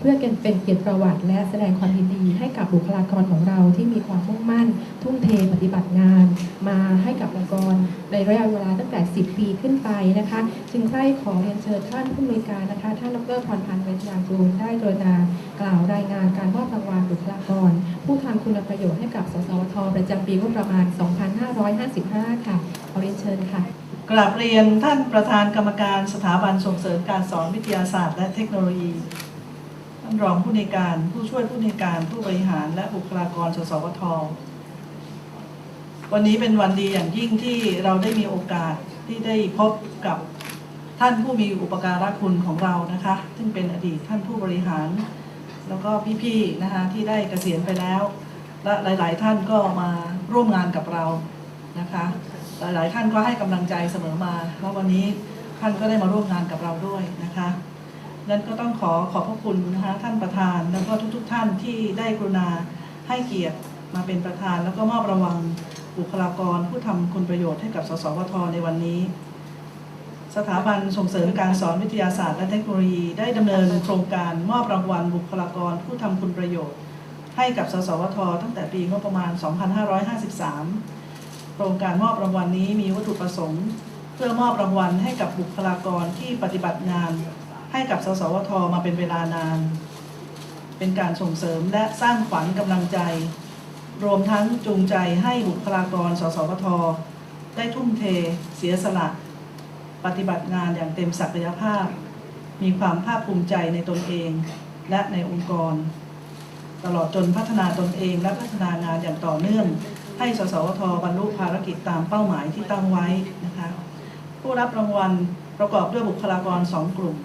เพื่อเป็นเกียรติประวัติ และแสดงความยินดีให้กับบุคลากรของเราที่มีความมุ่งมั่น ทุ่มเทปฏิบัติงาน มาให้กับองค์กรในระยะเวลาตั้งแต่ 10 ปีขึ้นไปนะคะ จึงใคร่ขอเรียนเชิญท่านผู้อำนวยการนะคะ ท่านดรพรพันธ์เวชยากูลได้กรุณากล่าวรายงานการมอบรางวัลบุคลากร ผู้ทำคุณประโยชน์ให้กับสสวทประจำปีงบประมาณ 2555 ค่ะขอเรียนเชิญค่ะกราบเรียนท่านประธานกรรมการสถาบันส่งเสริมการสอนวิทยาศาสตร์ และเทคโนโลยีานรองผู้ในการผู้ช่วยผู้ในการผู้บริหารและบุคลากรสสวทวันนี้เป็นวันดีอย่างยิ่งที่เราได้มีโอกาสที่ได้พบกับท่านผู้มีอุปการะคุณของเรานะคะ ซึ่งเป็นอดีตท่านผู้บริหาร แล้วก็พี่ๆนะคะที่ได้เกษียณไปแล้ว และหลายๆท่านก็มาร่วมงานกับเรานะคะ หลายๆท่านก็ให้กำลังใจเสมอมา แล้ววันนี้ท่านก็ได้มาร่วมงานกับเราด้วยนะคะ นั้นก็ต้องขอขอบพระคุณนะคะท่านประธาน แล้วก็ทุก ๆ ท่านที่ได้กรุณาให้เกียรติมาเป็นประธาน แล้วก็มอบรางวัลบุคลากรผู้ทำคุณประโยชน์ให้กับสสวทในวันนี้ สถาบันส่งเสริมการสอนวิทยาศาสตร์และเทคโนโลยีได้ดำเนินโครงการมอบรางวัลบุคลากรผู้ทำคุณประโยชน์ ให้กับสสวทตั้งแต่ปีงบประมาณ 2553 โครงการมอบรางวัลนี้มีวัตถุประสงค์ เพื่อมอบรางวัลให้กับบุคลากรที่ปฏิบัติงาน ให้กับสสวทมาเป็นเวลานาน เป็นการส่งเสริมและสร้างขวัญกำลังใจ รวมทั้งจูงใจให้บุคลากรสสวทได้ทุ่มเท เสียสละ ปฏิบัติงานอย่างเต็มศักยภาพ มีความภาคภูมิใจในตนเอง และในองค์กร ตลอดจนพัฒนาตนเองและพัฒนางานอย่างต่อเนื่อง ให้สสวทบรรลุภารกิจตามเป้าหมายที่ตั้งไว้นะคะผู้รับรางวัลประกอบด้วยบุคลากรสองกลุ่ม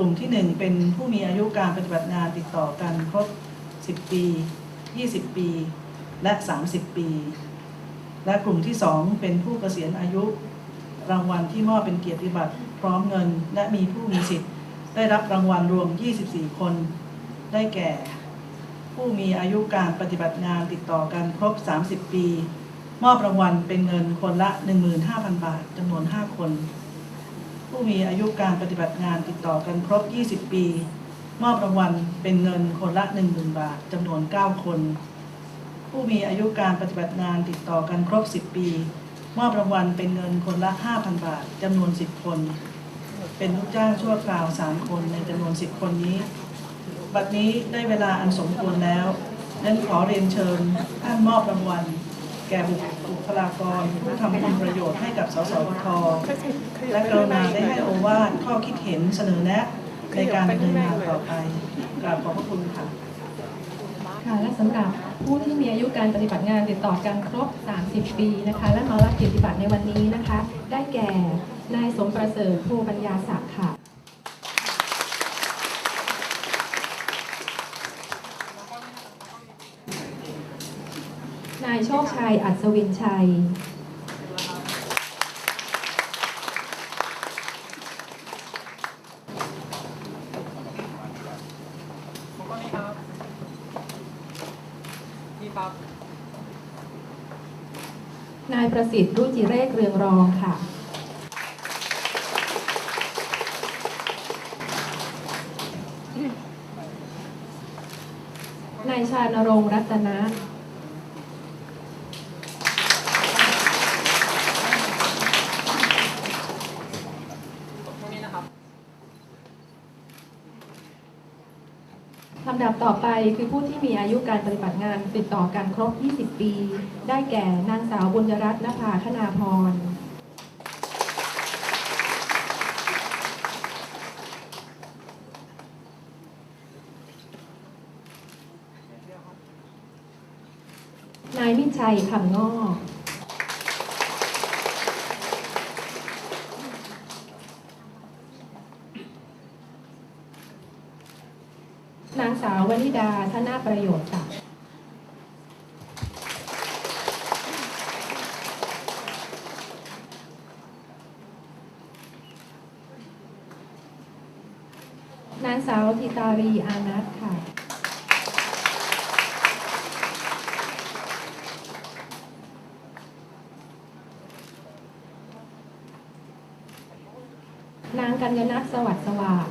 กลุ่มที่ 1 เป็นผู้มีอายุการปฏิบัติงานติดต่อกันครบ 10 ปี 20 ปี และ 30 ปี และกลุ่มที่ 2 เป็นผู้เกษียณอายุ รางวัลที่มอบเป็นเกียรติบัตรพร้อมเงิน และมีผู้มีสิทธิ์ได้รับรางวัลรวม 24 คน ได้แก่ ผู้มีอายุการปฏิบัติงานติดต่อกันครบ 30 ปี มอบรางวัลเป็นเงินคนละ 15,000 บาทจำนวน 5 คน ผู้มีอายุการปฏิบัติงานติดต่อกันครบ 20 ปี มอบรางวัลเป็นเงินคนละ 10,000 บาทจำนวน 9 คน ผู้มีอายุการปฏิบัติงานติดต่อกันครบ 10 ปี มอบรางวัลเป็นเงินคนละ 5,000 บาทจำนวน 10 คน เป็นลูกจ้างชั่วคราว 3 คนในจำนวน 10 คนนี้ บัดนี้ได้เวลาอันสมควรแล้วนั้นขอเรียนเชิญท่านมอบรางวัล แก่บุค ลากรผู้ทำคุณประโยชน์ให้กับสสวทและกรุณาได้ให้โอวาทข้อคิดเห็นเสนอแนะในการดำเนินงานต่อไปกราบขอบพระคุณค่ะค่ะและสำหรับผู้ที่มีอายุการปฏิบัติงานติดต่อกันครบ 30 ปีนะคะ และมารับเกียรติบัตรในวันนี้นะคะ ได้แก่นายสมประเสริฐภูปัญญาศักดิ์ค่ะ นายโชคชัย อัศวินชัยผมก็นี่ครับนี่ครับนายประสิทธิ์รุจิเรศเรืองรองค่ะ นายชานรงค์รัตนะ ตรงนี้นะครับ ลำดับ ต่อไปคือผู้ที่มีอายุการปฏิบัติงานติดต่อกันครบ 20 ปี ได้แก่นางสาวบุญยรัตน์นภาคณาพรนายมิชัยคำงอก นางสาววนิดาธนา ประโยชน์ค่ะนางสาวธิตารีอานัทค่ะ นางกัญญนัทสวัสดิ์สว่าง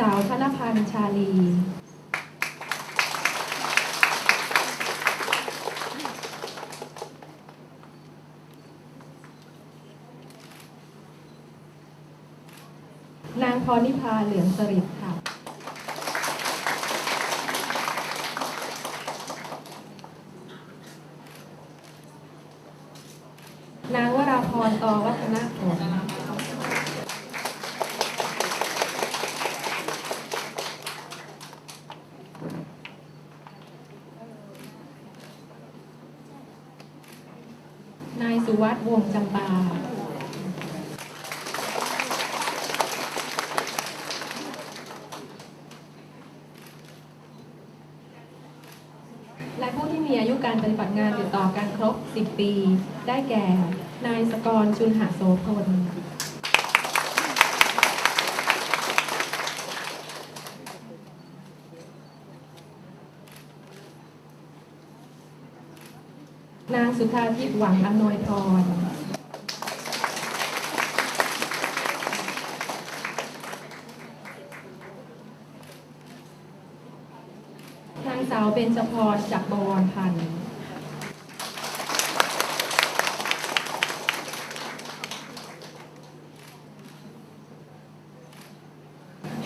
สาว นพันชาลี นางพรนิพาเหลืองสริดค่ะนางวราพรตอวัฒนผล นายสุ วัสด์วงจำปาและผู้ที่มีอายุการปฏิบัติงานติดต่อกันครบ 10 ปี ได้แก่ นายสกรชุนหาโสพล นางสุธาทิพย์หวังอำนวยพรนางสาวเบญจพรจากบวรพันธ์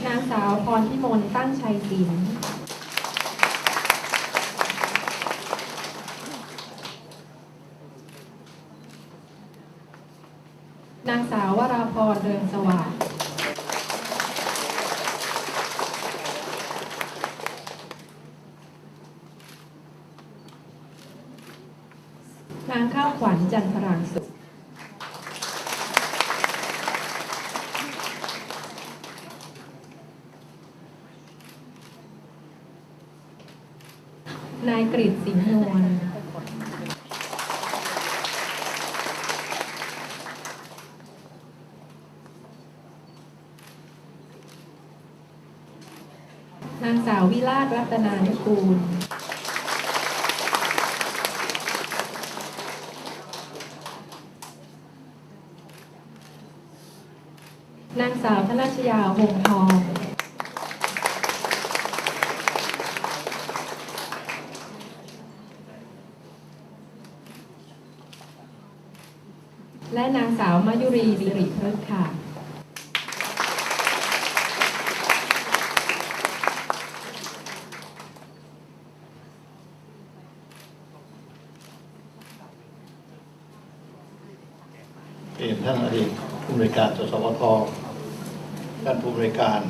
นางสาวพรพิมลตั้งชัยศิลป์ นางสาววราพรเรืองสว่างนางข้าวขวัญจันทรางสุข นายกฤษสิงห์นวล นางสาววิลาศ รัตนานุกูล นางสาวธนัชยาหงทองและนางสาวมายุรีสิริพฤกษ์ค่ะ เรียนท่านอดีตผู้บริการสสวทท่านผู้ บริการ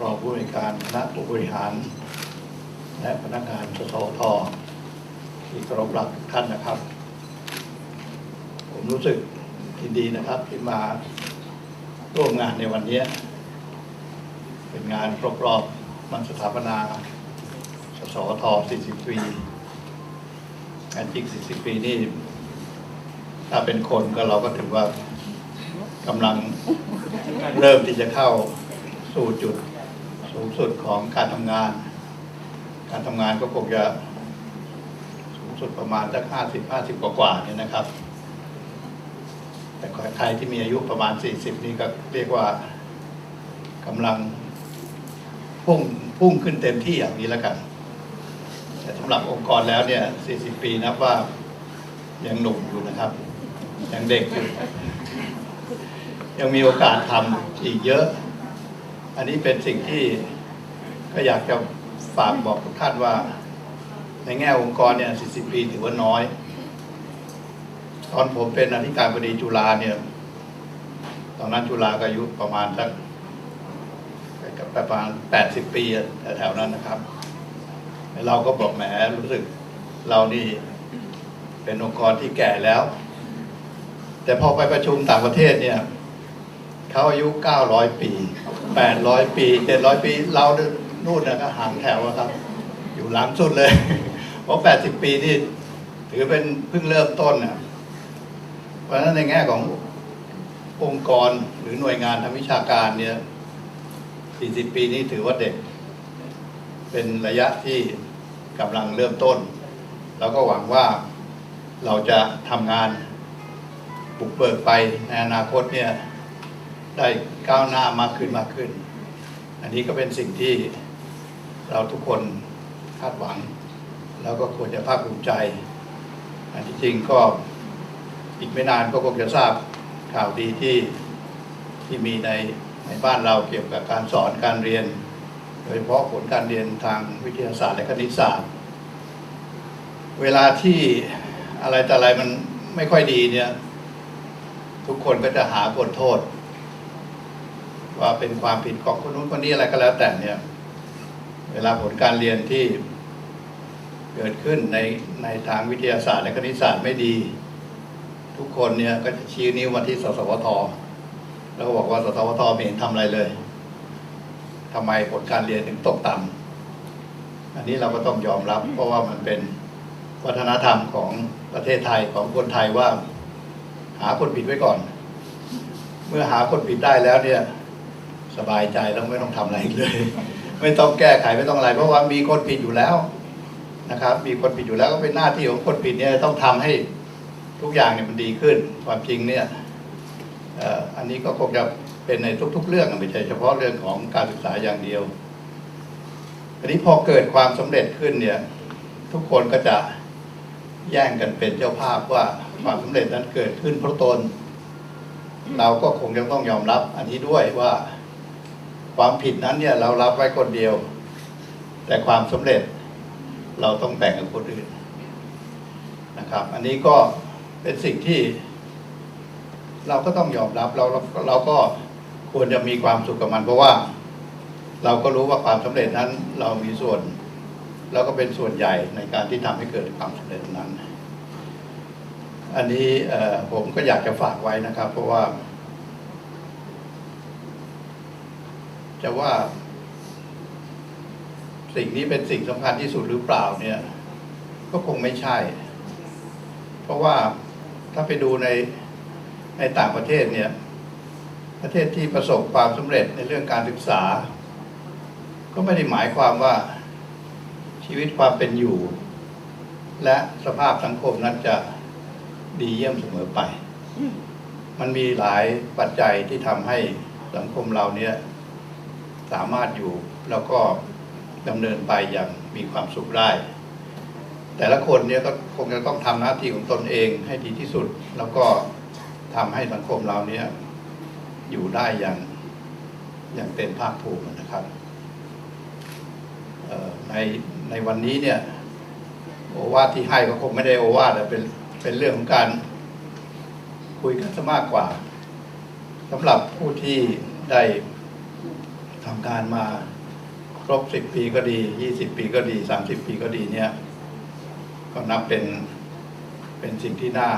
รองผู้บริการคณะผู้บริหาร และพนักงานสสทที่เคารพรักท่านนะครับ ผมรู้สึกยินดีนะครับที่มาร่วมงานในวันนี้ เป็นงานครบรอบวันสถาปนา สสท 40 ปีงานจริง 40 ปีนี่ถ้าเป็นคนก็เราก็ถือว่า กำลังเริ่มที่จะเข้าสู่จุดสูงสุดของการทำงาน การทำงานก็คงจะสูงสุดประมาณสักห้าสิบห้าสิบกว่าๆเนี่ยนะครับ แต่ใครที่มีอายุประมาณสี่สิบนี่ก็เรียกว่ากำลังพุ่งพุ่งขึ้นเต็มที่อย่างนี้แล้วกัน แต่สำหรับองค์กรแล้วเนี่ยสี่สิบปีนับว่ายังหนุ่มอยู่นะครับ ยังเด็กอยู่ ยังมีโอกาสทำอีกเยอะ อันนี้เป็นสิ่งที่ก็อยากจะฝากบอกทุกท่านว่า ในแง่องค์กรเนี่ย 40 ปีถือว่าน้อย ตอนผมเป็นอธิการบดีจุฬาเนี่ย ตอนนั้นจุฬาก็อายุประมาณสักประมาณ 80 ปีแถวๆนั้นนะครับ เราก็บอกแหมรู้สึกเรานี่เป็นองค์กรที่แก่แล้ว แต่พอไปประชุมต่างประเทศเนี่ย เขาอายุ 900 ปี 800 ปี 700 ปี เรานู่นนะก็หางแถวครับ อยู่หลังสุดเลย เพราะ 80 ปีนี่ถือเป็นเพิ่งเริ่มต้นนะเพราะฉะนั้นในแง่ขององค์กรหรือหน่วยงานทางวิชาการเนี่ย 40 ปีนี้ถือว่าเด็ก เป็นระยะที่กำลังเริ่มต้น แล้วก็หวังว่าเราจะทำงานบุกเบิกไปในอนาคตเนี่ย ได้ก้าวหน้ามากขึ้นมากขึ้น อันนี้ก็เป็นสิ่งที่เราทุกคนคาดหวัง แล้วก็ควรจะภาคภูมิใจอันที่จริงก็อีกไม่นานก็คงจะทราบข่าวดีที่ที่มีในในบ้านเราเกี่ยวกับการสอนการเรียน โดยเฉพาะผลการเรียนทางวิทยาศาสตร์และคณิตศาสตร์ เวลาที่อะไรแต่อะไรมันไม่ค่อยดีเนี่ย ทุกคนก็จะหาบทโทษ ว่าเป็นความผิดของคนนู้นคนนี้อะไรก็แล้วแต่เนี่ย เวลาผลการเรียนที่เกิดขึ้นในในทางวิทยาศาสตร์และคณิตศาสตร์ไม่ดี ทุกคนเนี่ยก็จะชี้นิ้วมาที่สสวท แล้วก็บอกว่าสสวทไม่เห็นทำอะไรเลยทำไมผลการเรียนถึงตกต่ำอันนี้เราก็ต้องยอมรับ เพราะว่ามันเป็นวัฒนธรรมของประเทศไทยของคนไทยว่า หาคนผิดไว้ก่อน เมื่อหาคนผิดได้แล้วเนี่ย สบายใจแล้วไม่ต้องทำอะไรอีกเลย ไม่ต้องแก้ไขไม่ต้องอะไร เพราะว่ามีคนผิดอยู่แล้วนะครับ มีคนผิดอยู่แล้วก็เป็นหน้าที่ของคนผิดเนี่ยต้องทำให้ทุกอย่างเนี่ยมันดีขึ้น ความจริงเนี่ยอันนี้ก็คงจะเป็นในทุก ๆ เรื่องไม่ใช่เฉพาะเรื่องของการศึกษาอย่างเดียวอันนี้พอเกิดความสำเร็จขึ้นเนี่ย ทุกคนก็จะแย่งกันเป็นเจ้าภาพว่าความสำเร็จนั้นเกิดขึ้นเพราะตน เราก็คงจะต้องยอมรับอันนี้ด้วยว่า ความผิดนั้นเนี่ยเรารับไว้คนเดียว แต่ความสำเร็จเราต้องแบ่งกับคนอื่นนะครับ อันนี้ก็เป็นสิ่งที่ เราก็ต้องยอมรับเราเราก็ควรจะมีความสุขกับมัน เพราะว่า เราก็รู้ว่าความสำเร็จนั้น เรามีส่วนแล้วก็เป็นส่วนใหญ่ในการที่ทำให้เกิดความสำเร็จนั้น อันนี้ผมก็อยากจะฝากไว้นะครับ เพราะว่า จะว่า สิ่งนี้เป็นสิ่งสำคัญที่สุดหรือเปล่าเนี่ย ก็คงไม่ใช่ เพราะว่าถ้าไปดูในในต่างประเทศเนี่ย ประเทศที่ประสบความสำเร็จในเรื่องการศึกษา ก็ไม่ได้หมายความว่าชีวิตความเป็นอยู่ และสภาพสังคมนั้นจะดีเยี่ยมเสมอไป มันมีหลายปัจจัยที่ทำให้สังคมเราเนี่ย สามารถอยู่แล้วก็ดำเนินไปอย่างมีความสุขได้ แต่ละคนเนี่ยก็คงจะต้องทำหน้าที่ของตนเองให้ดีที่สุด แล้วก็ทำให้สังคมเราเนี่ยอยู่ได้อย่างอย่างเต็มภาคภูมินะครับในในวันนี้เนี่ยโอวาทที่ให้ก็คงไม่ได้โอวาทแต่เป็นเป็นเรื่องของการคุยกันซะมากกว่าสำหรับผู้ที่ได้ ทำการมาครบสิบปีก็ดียี่สิบปีก็ดีสามสิบปีก็ดีเนี่ย ก็นับเป็นเป็นสิ่งที่น่า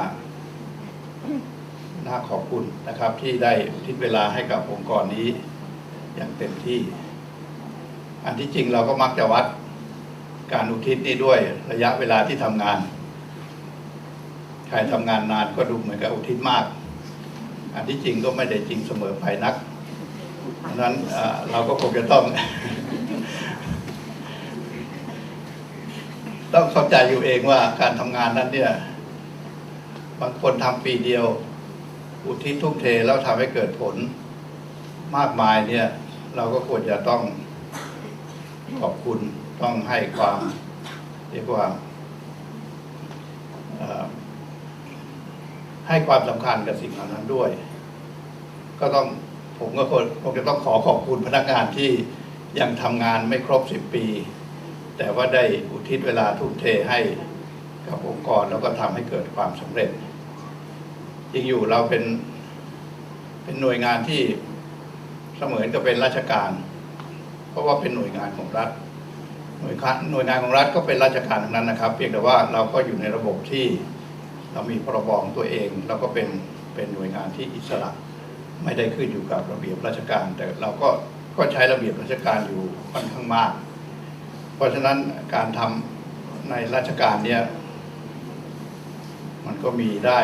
น่าขอบคุณนะครับ ที่ได้ทิศเวลาให้กับองค์กรนี้อย่างเต็มที่ อันที่จริงเราก็มักจะวัดการอุทิศนี่ด้วยระยะเวลาที่ทำงาน ใครทำงานนานก็ดูเหมือนกับอุทิศมาก อันที่จริงก็ไม่ได้จริงเสมอไปนัก ดังนั้นเราก็คงจะต้อง ต้องเข้าใจอยู่เองว่าการทำงานนั้นเนี่ย บางคนทำปีเดียว อุทิศทุ่มเทแล้วทำให้เกิดผลมากมายเนี่ย เราก็ควรจะต้องขอบคุณต้องให้ความเรียกว่าให้ความสำคัญกับสิ่งเหล่านั้นด้วย ก็ต้อง ผมก็คงจะต้องขอขอบคุณพนักงานที่ยังทำงานไม่ครบสิบปี แต่ว่าได้อุทิศเวลาทุ่มเทให้กับองค์กรแล้วก็ทำให้เกิดความสำเร็จจริงอยู่เราเป็นเป็นหน่วยงานที่เสมือนกับเป็นราชการ เพราะว่าเป็นหน่วยงานของรัฐ หน่วยงานหน่วยงานของรัฐก็เป็นราชการทั้งนั้นนะครับ เพียงแต่ว่าเราก็อยู่ในระบบที่เรามีพรบของตัวเอง แล้วก็เป็นเป็นหน่วยงานที่อิสระ ไม่ได้ขึ้นอยู่กับระเบียบราชการ แต่เราก็ก็ใช้ระเบียบราชการอยู่ค่อนข้างมาก เพราะฉะนั้นการทำในราชการเนี่ย มันก็มีได้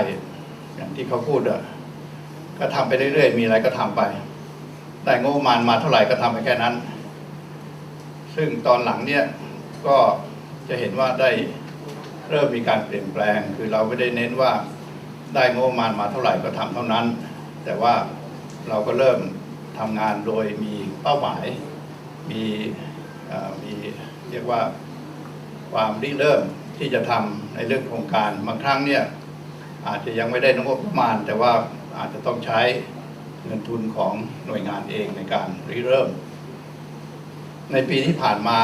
อย่างที่เขาพูดอะก็ทำไปเรื่อยๆ มีอะไรก็ทำไป ได้งบประมาณมาเท่าไหร่ก็ทำไปแค่นั้น ซึ่งตอนหลังเนี่ยก็จะเห็นว่าได้เริ่มมีการเปลี่ยนแปลง คือเราไม่ได้เน้นว่าได้งบประมาณมาเท่าไหร่ก็ทำเท่านั้น แต่ว่า เราก็เริ่มทำงานโดยมีเป้าหมาย มีมีเรียกว่าความริเริ่มที่จะทำในเรื่องโครงการบางครั้งเนี่ยอาจจะยังไม่ได้นงบประมาณ แต่ว่าอาจจะต้องใช้เงินทุนของหน่วยงานเองในการริเริ่ม ในปีที่ผ่านมา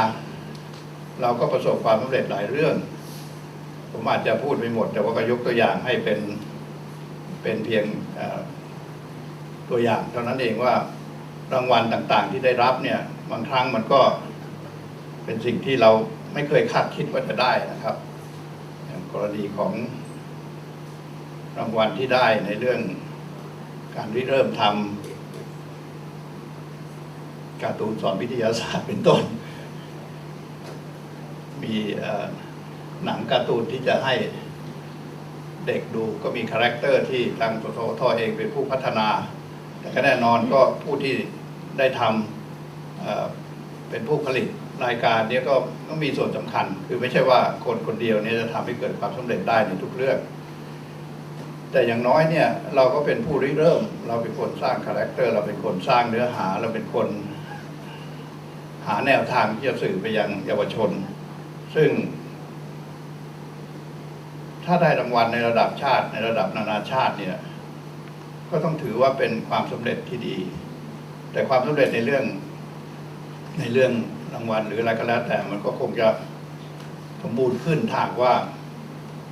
เราก็ประสบความสำเร็จหลายเรื่อง ผมอาจจะพูดไม่หมด แต่ว่าก็ยกตัวอย่างให้เป็นเป็นเพียง ตัวอย่างเท่านั้นเองว่ารางวัลต่างๆ ที่ได้รับเนี่ยบางครั้งมันก็เป็นสิ่งที่เราไม่เคยคาดคิดว่าจะได้นะครับ อย่างกรณีของรางวัลที่ได้ในเรื่องการริเริ่มทำการ์ตูนสอนวิทยาศาสตร์เป็นต้น มีหนังการ์ตูนที่จะให้เด็กดูก็มีคาแรคเตอร์ที่ทางสททเองเป็นผู้พัฒนา แต่ก็แน่นอนก็ผู้ที่ได้ทำเป็นผู้ผลิตรายการนี้ก็ต้องมีส่วนสำคัญ คือไม่ใช่ว่าคนคนเดียวเนี่ยจะทำให้เกิดความสำเร็จได้ในทุกเรื่อง แต่อย่างน้อยเนี่ยเราก็เป็นผู้ริเริ่ม เราเป็นคนสร้างคาแรคเตอร์ เราเป็นคนสร้างเนื้อหา เราเป็นคนหาแนวทางที่จะสื่อไปยังเยาวชน ซึ่ง ถ้าได้รางวัลในระดับชาติในระดับนานาชาติเนี่ย ก็ต้องถือว่าเป็นความสำเร็จที่ดี แต่ความสำเร็จในเรื่อง ในเรื่องรางวัลหรืออะไรก็แล้วแต่มันก็คงจะสมบูรณ์ขึ้นถ้ากว่า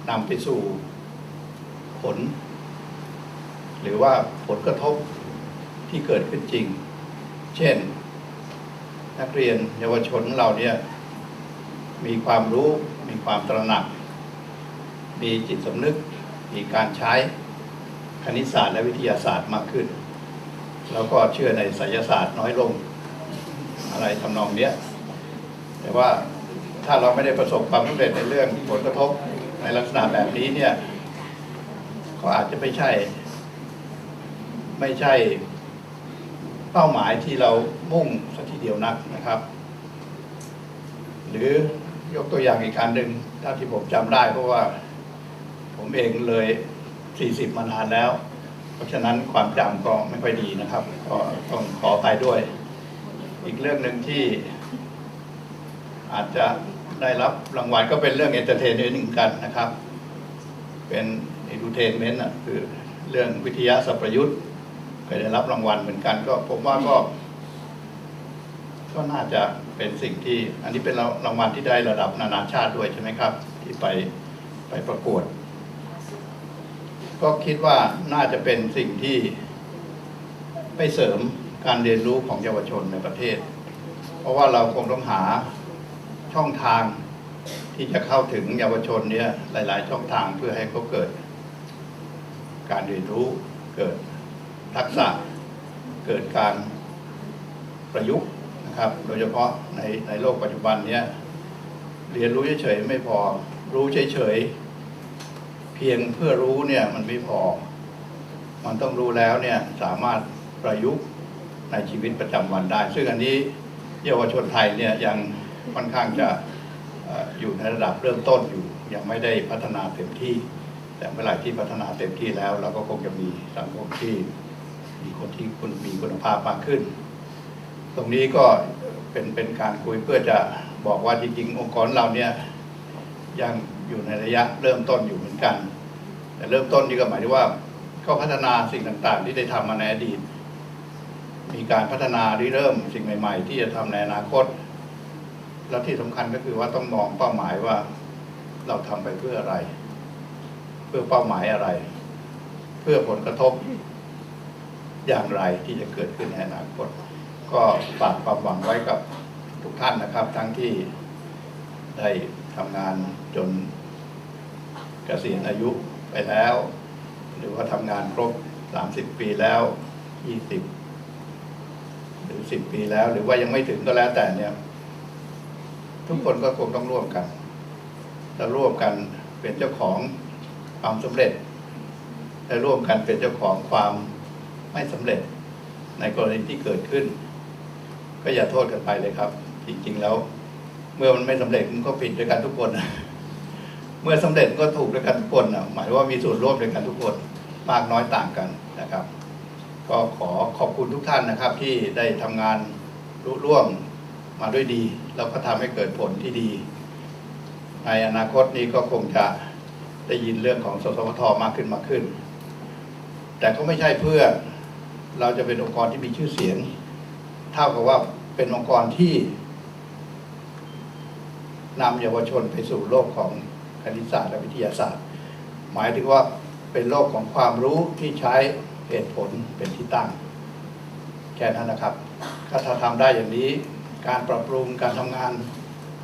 นำไปสู่ผล หรือว่าผลกระทบที่เกิดขึ้นจริง เช่น นักเรียนเยาวชนเราเนี่ยมีความรู้ มีความตระหนัก มีจิตสำนึก มีการใช้ คณิตศาสตร์และวิทยาศาสตร์มากขึ้น แล้วก็เชื่อในไสยศาสตร์น้อยลง อะไรทำนองเนี้ย แต่ว่าถ้าเราไม่ได้ประสบความสำเร็จในเรื่องผลกระทบในลักษณะแบบนี้เนี่ย ก็อาจจะไม่ใช่ ไม่ใช่เป้าหมายที่เรามุ่งสักทีเดียวนักนะครับ หรือยกตัวอย่างอีกการหนึ่งถ้าที่ผมจำได้เพราะว่า ผมเองเลย 40 มานานแล้ว เพราะฉะนั้นความจำก็ไม่ค่อยดีนะครับ ก็ต้องขออภัยด้วย อีกเรื่องหนึ่งที่ อาจจะได้รับรางวัลก็เป็นเรื่องเอนเตอร์เทนนิงกันนะครับ เป็นเอนเตอร์เทนเมนต์คือเรื่องวิทยาศาสตร์ประยุทธ์เคยได้รับรางวัลเหมือนกันก็ผมว่าก็ ก็น่าจะเป็นสิ่งที่ อันนี้เป็นรางวัลที่ได้ระดับนานาชาติด้วยใช่ไหมครับ ที่ไปไปประกวด ก็คิดว่าน่าจะเป็นสิ่งที่ไปเสริมการเรียนรู้ของเยาวชนในประเทศ เพราะว่าเราคงต้องหาช่องทางที่จะเข้าถึงเยาวชนเนี่ยหลาย ๆ ช่องทางเพื่อให้เขาเกิด การเรียนรู้เกิดทักษะเกิดการประยุกต์นะครับ โดยเฉพาะในในโลกปัจจุบันเนี้ยเรียนรู้เฉย ๆ ไม่พอรู้เฉย ๆ เพียงเพื่อรู้เนี่ยมันไม่พอ มันต้องรู้แล้วเนี่ยสามารถประยุกต์ในชีวิตประจำวันได้ ซึ่งอันนี้เยาวชนไทยเนี่ยยังค่อนข้างจะเอ่ออยู่ในระดับเริ่มต้นอยู่ ยังไม่ได้พัฒนาเต็มที่ แต่เมื่อไหร่ที่พัฒนาเต็มที่แล้ว เราก็คงจะมีสังคมที่มีคนที่คุณมีคุณภาพมากขึ้น ตรงนี้ก็เป็นเป็นการคุยเพื่อจะบอกว่าจริงๆองค์กรเราเนี่ยยัง อยู่ในระยะเริ่มต้นอยู่เหมือนกัน แต่เริ่มต้นนี่ก็หมายถึงว่าก็พัฒนาสิ่งต่างๆ ที่ได้ทำมาในอดีต มีการพัฒนาริเริ่มสิ่งใหม่ ๆ ที่จะทำในอนาคต แล้วที่สำคัญก็คือว่าต้องมองเป้าหมายว่าเราทำไปเพื่ออะไร เพื่อเป้าหมายอะไร เพื่อผลกระทบอย่างไรที่จะเกิดขึ้นในอนาคต ก็ฝากความหวังไว้กับทุกท่านนะครับ ทั้งที่ได้ ทำงานจนเกษียณอายุไปแล้ว หรือว่าทำงานครบ 30 ปีแล้ว 20 หรือ 10 ปีแล้ว หรือว่ายังไม่ถึงก็แล้วแต่เนี่ย ทุกคนก็คงต้องร่วมกันและร่วมกันเป็นเจ้าของความสำเร็จและร่วมกันเป็นเจ้าของความไม่สำเร็จ ในกรณีที่เกิดขึ้น ก็อย่าโทษกันไปเลยครับ จริงๆแล้ว เมื่อมันไม่สำเร็จมันก็ผิดด้วยกันทุกคนเมื่อสำเร็จก็ถูกด้วยกันทุกคนนะหมายว่ามีส่วนร่วมด้วยกันทุกคนมากน้อยต่างกันนะครับ ก็ขอขอบคุณทุกท่านนะครับ ที่ได้ทำงานรุ่ร่วมมาด้วยดี แล้วก็ทำให้เกิดผลที่ดี ในอนาคตนี้ก็คงจะได้ยินเรื่องของสสวทมากขึ้นมากขึ้น แต่ก็ไม่ใช่เพื่อเราจะเป็นองค์กรที่มีชื่อเสียง เท่ากับว่าเป็นองค์กรที่ นำเยาวชนไปสู่โลกของคณิตศาสตร์และวิทยาศาสตร์ หมายถึงว่าเป็นโลกของความรู้ที่ใช้เหตุผลเป็นที่ตั้ง แค่นั้นนะครับ ถ้าทำได้อย่างนี้ การปรับปรุงการทำงาน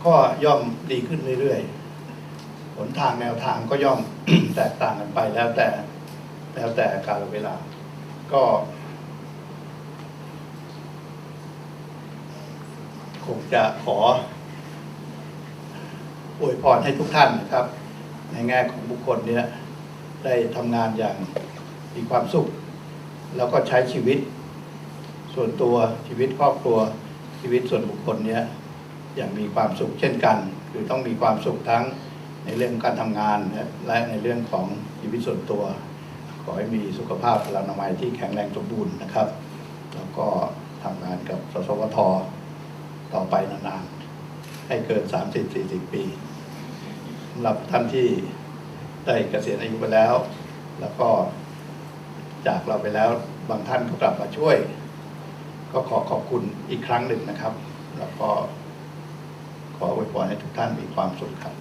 ก็ย่อมดีขึ้นเรื่อยๆ หนทางแนวทางก็ย่อมแตกต่างกันไปแล้วแต่แล้วแต่กาลเวลา ก็คงจะขอ อวยพรให้ทุกท่านนะครับ ในแง่ของบุคคลเนี้ยได้ทำงานอย่างมีความสุข แล้วก็ใช้ชีวิต ส่วนตัวชีวิตครอบครัวชีวิตส่วนบุคคลเนี้ยอย่างมีความสุขเช่นกัน คือต้องมีความสุขทั้งในเรื่องการทำงานและและในเรื่องของชีวิตส่วนตัว ขอให้มีสุขภาพพลานามัยที่แข็งแรงสมบูรณ์นะครับ แล้วก็ทำงานกับสสวทต่อไปนานๆให้เกิน 30-40 ปี สำหรับท่านที่ได้เกษียณอายุไปแล้ว แล้วก็จากเราไปแล้วบางท่านก็กลับมาช่วย ก็ขอขอบคุณอีกครั้งหนึ่งนะครับ แล้วก็ขออวยพรให้ทุกท่านมีความสุขครับ